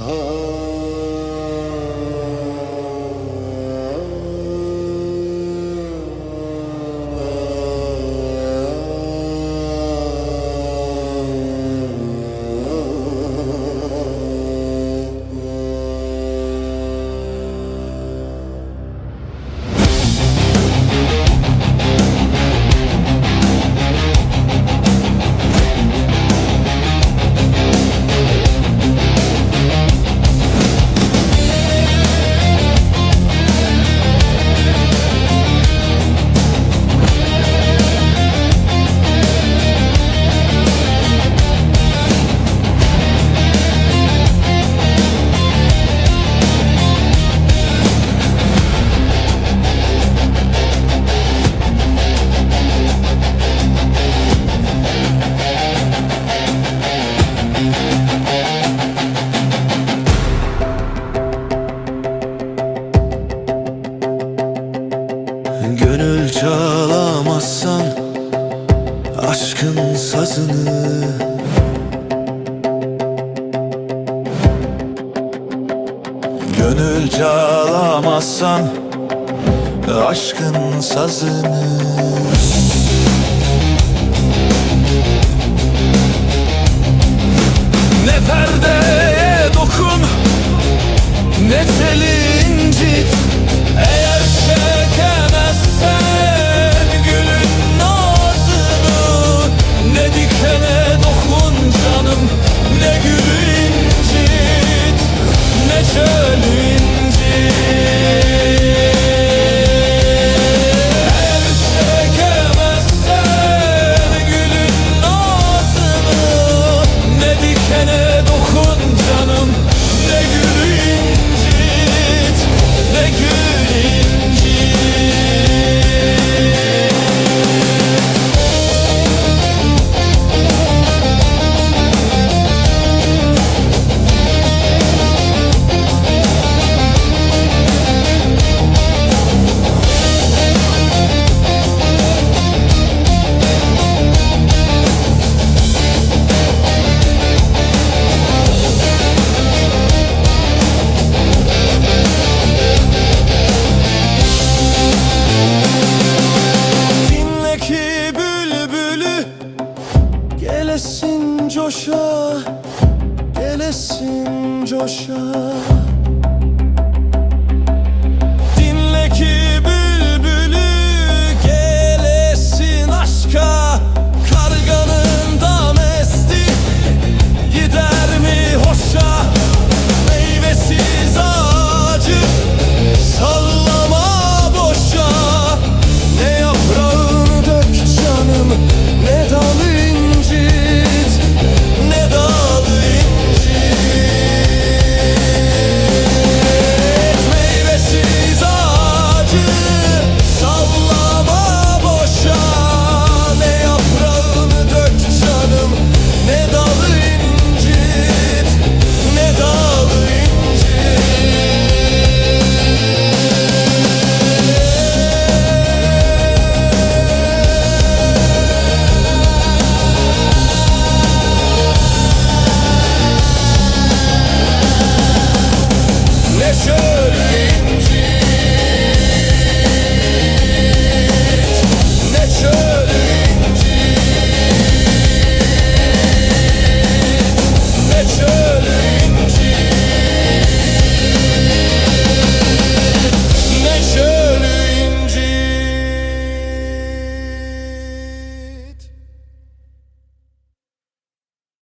Oh. Parçalamazsan aşkın sazını. Gönül çalamazsan aşkın sazını. boşa Gelesin coşa.